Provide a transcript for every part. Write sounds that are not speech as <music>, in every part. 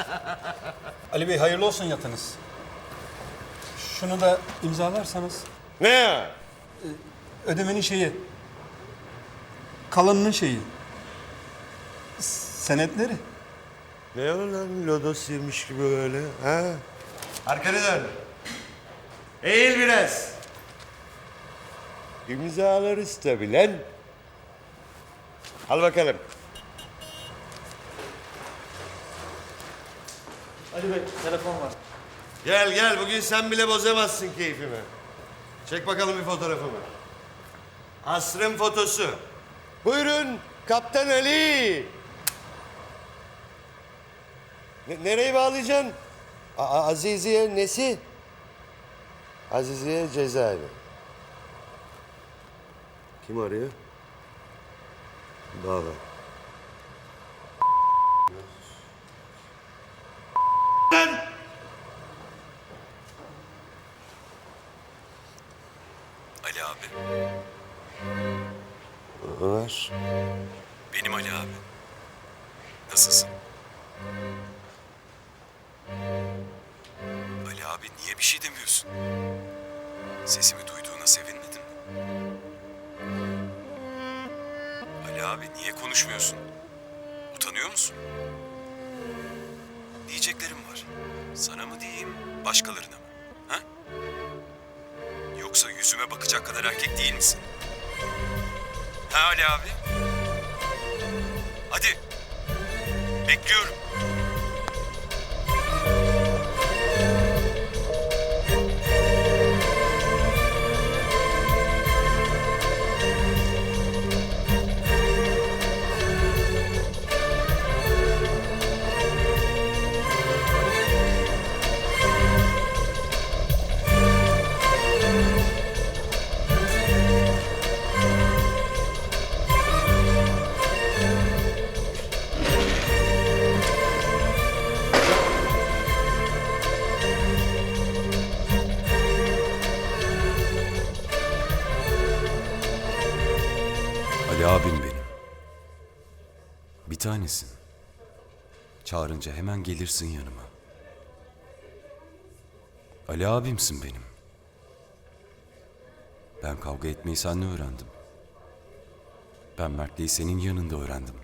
<laughs> Ali Bey hayırlı olsun yatınız. Şunu da imzalarsanız Ne ya? ödemenin şeyi. Kalanının şeyi. Senetleri. Ne o lan lodos yemiş gibi öyle ha? Arkanı dön. Eğil biraz. İmzalarız tabii lan. Al bakalım. Ali Bey telefon var. Gel gel bugün sen bile bozamazsın keyfimi. Çek bakalım bir fotoğrafımı. Asrın fotosu. Buyurun Kaptan Ali. Ne, nereye bağlayacaksın? A- Aziziye nesi? Aziziye cezaevi. Kim arıyor? Bağla. Sesimi duyduğuna sevinmedin mi? Ali abi niye konuşmuyorsun? Utanıyor musun? Diyeceklerim var. Sana mı diyeyim, başkalarına mı? Ha? Yoksa yüzüme bakacak kadar erkek değil misin? Ha Ali abi? Hadi. Bekliyorum. Çağırınca hemen gelirsin yanıma. Ali abimsin benim. Ben kavga etmeyi seninle öğrendim. Ben mertliği senin yanında öğrendim.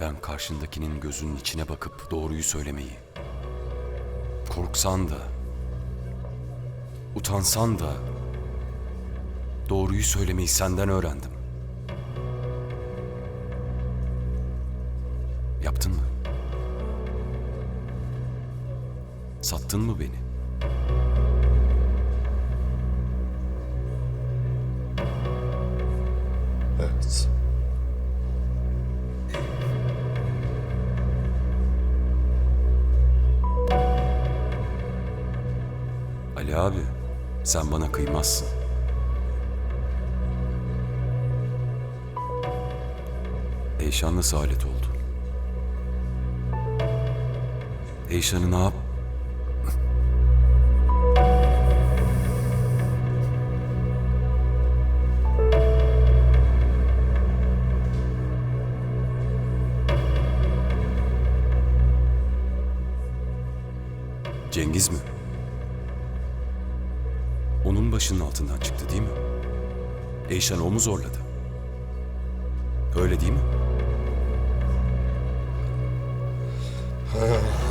Ben karşındakinin gözünün içine bakıp doğruyu söylemeyi. Korksan da, utansan da, Doğruyu söylemeyi senden öğrendim. Yaptın mı? Sattın mı beni? Evet. Ali abi, sen bana kıymazsın. Eyşan nasıl alet oldu? Eyşan'ı ne yap? Cengiz mi? Onun başının altından çıktı değil mi? Eyşan o mu zorladı? Öyle değil mi?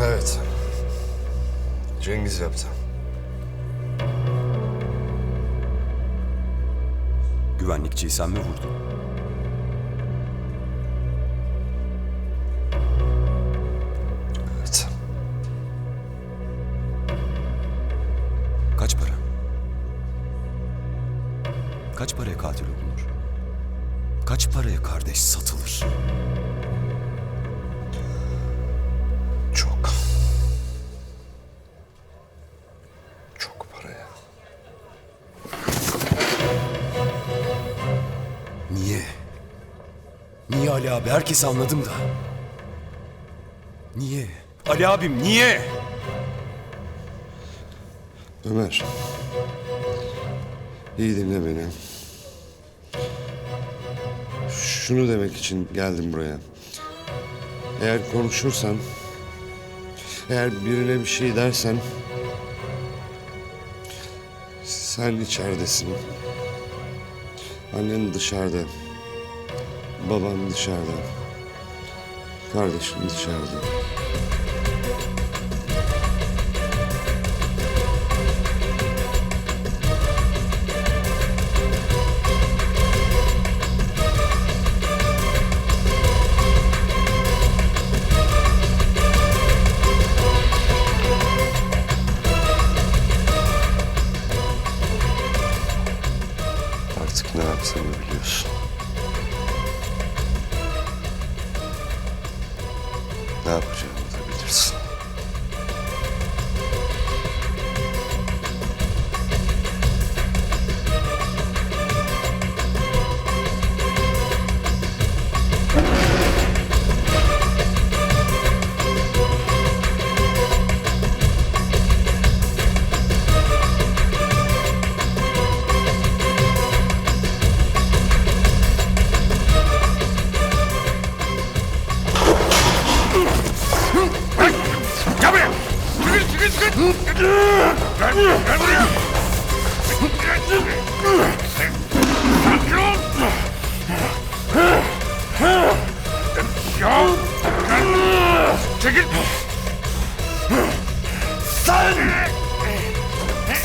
Evet. Cengiz yaptı. Güvenlikçiyi sen mi vurdun? Evet. Kaç para? Kaç paraya katil olunur? Kaç paraya kardeş satılır? Ali abi? Herkes anladım da. Niye? Ali abim niye? Ömer. İyi dinle beni. Şunu demek için geldim buraya. Eğer konuşursan, eğer birine bir şey dersen, sen içeridesin. Annen dışarıda. Baban dışarıda. Kardeşin dışarıda.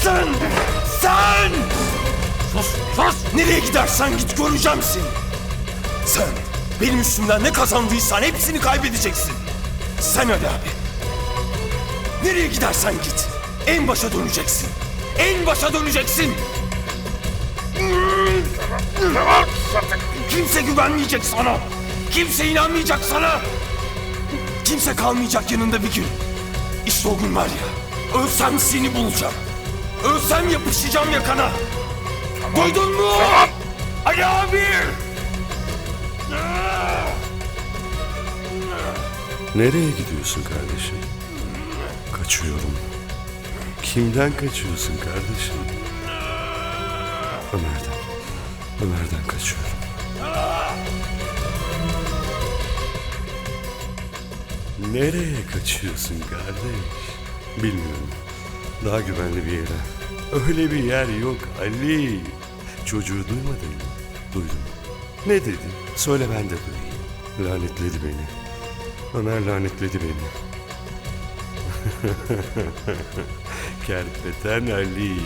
Sen! Sen! Sus! Nereye gidersen git göreceğim. Sen benim üstümden ne kazandıysan hepsini kaybedeceksin. Sen Ali abi. Nereye gidersen git. En başa döneceksin. En başa döneceksin. Kimse güvenmeyecek sana. Kimse inanmayacak sana. Kimse kalmayacak yanında bir gün. İşte o gün var ya. Ölsem seni bulacağım. Ölsem yapışacağım yakana. Duydun mu? Ali abi! Nereye gidiyorsun kardeşim? Kaçıyorum. Kimden kaçıyorsun kardeşim? Ömer'den. Ömer'den kaçıyorum. Nereye kaçıyorsun kardeş? Bilmiyorum. Daha güvenli bir yere. Öyle bir yer yok Ali. Çocuğu duymadın mı? Duydum. Ne dedi? Söyle ben de duyayım. Lanetledi beni. Ömer lanetledi beni. <laughs> Kerpeten Ali.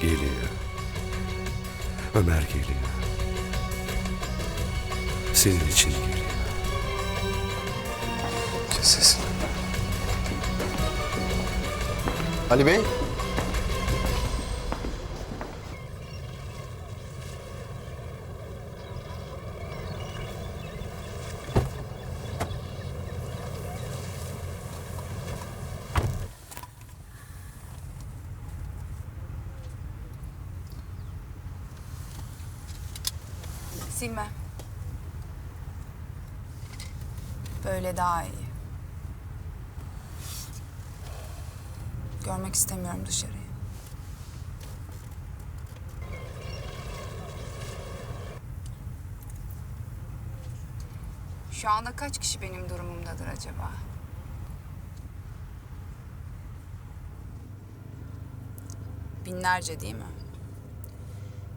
Geliyor. Ömer geliyor. Senin için geliyor. Kes. Ali Bey. Silme. Böyle daha iyi. Görmek istemiyorum dışarıyı. Şu anda kaç kişi benim durumumdadır acaba? Binlerce değil mi?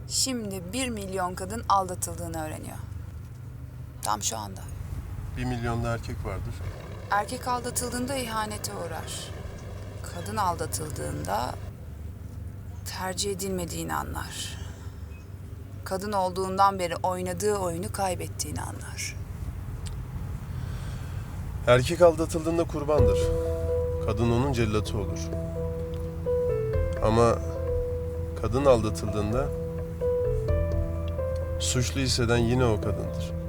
Şimdi bir milyon kadın aldatıldığını öğreniyor. Tam şu anda. Bir milyonda erkek vardır. Erkek aldatıldığında ihanete uğrar. Kadın aldatıldığında tercih edilmediğini anlar. Kadın olduğundan beri oynadığı oyunu kaybettiğini anlar. Erkek aldatıldığında kurbandır. Kadın onun cellatı olur. Ama kadın aldatıldığında suçlu hisseden yine o kadındır.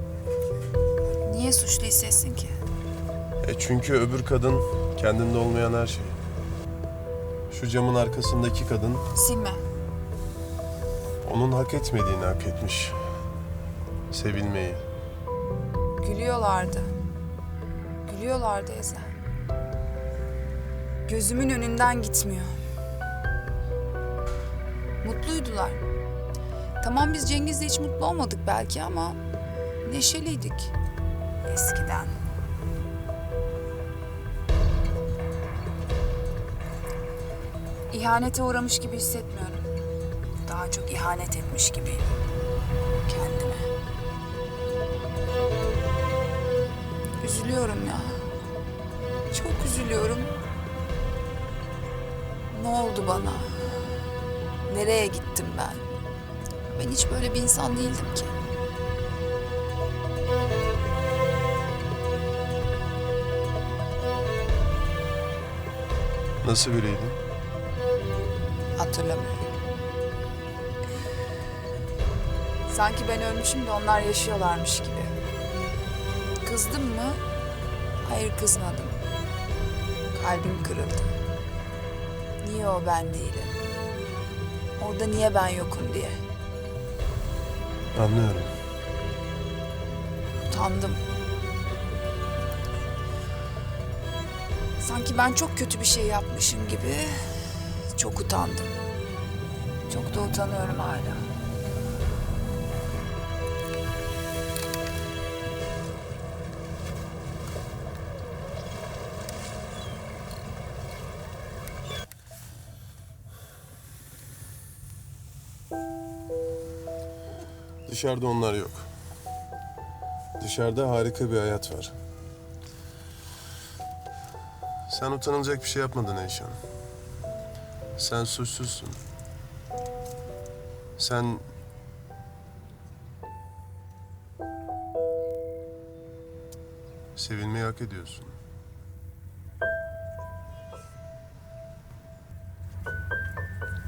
Niye suçlu hissetsin ki? E çünkü öbür kadın kendinde olmayan her şey. Şu camın arkasındaki kadın Silme. onun hak etmediğini hak etmiş. Sevilmeyi. Gülüyorlardı. Gülüyorlardı Ezel. Gözümün önünden gitmiyor. Mutluydular. Tamam biz Cengiz'le hiç mutlu olmadık belki ama neşeliydik. Eskiden. İhanete uğramış gibi hissetmiyorum. Daha çok ihanet etmiş gibiyim. Kendime. Üzülüyorum ya. Çok üzülüyorum. Ne oldu bana? Nereye gittim ben? Ben hiç böyle bir insan değildim ki. Nasıl biriydin? Hatırlamıyorum. Sanki ben ölmüşüm de onlar yaşıyorlarmış gibi. Kızdım mı? Hayır kızmadım. Kalbim kırıldı. Niye o ben değilim? Orada niye ben yokum diye. Anlıyorum. Utandım. Sanki ben çok kötü bir şey yapmışım gibi çok utandım. Çok da utanıyorum hala. Dışarıda onlar yok. Dışarıda harika bir hayat var. Sen utanılacak bir şey yapmadın Eyşan. Sen suçsuzsun. Sen... Sevilmeyi hak ediyorsun.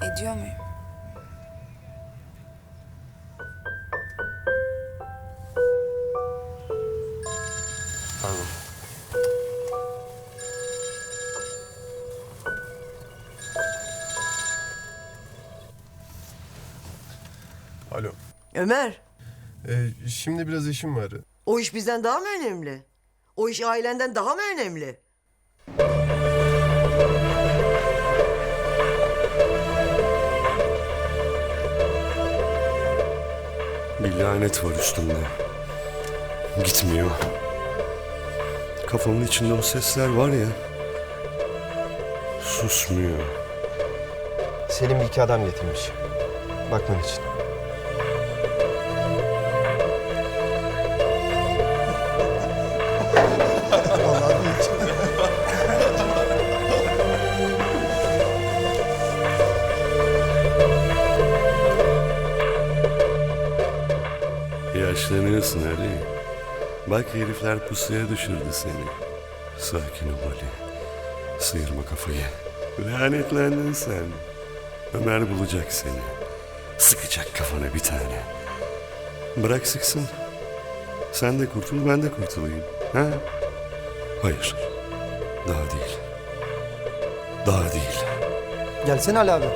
Ediyor muyum? Ömer, Ee, şimdi biraz işim var. o iş bizden daha mı önemli? O iş ailenden daha mı önemli? Bir lanet var üstümde. Gitmiyor. Kafamın içinde o sesler var ya. Susmuyor. Selim bir iki adam getirmiş. Bakman için. Bak herifler pusuya düşürdü seni. Sakin ol Ali. Sıyırma kafayı. Lanetlendin sen. Ömer bulacak seni. Sıkacak kafana bir tane. Bırak sıksın. Sen de kurtul ben de kurtulayım. Ha? Hayır. Daha değil. Daha değil. Gelsene Ali abi.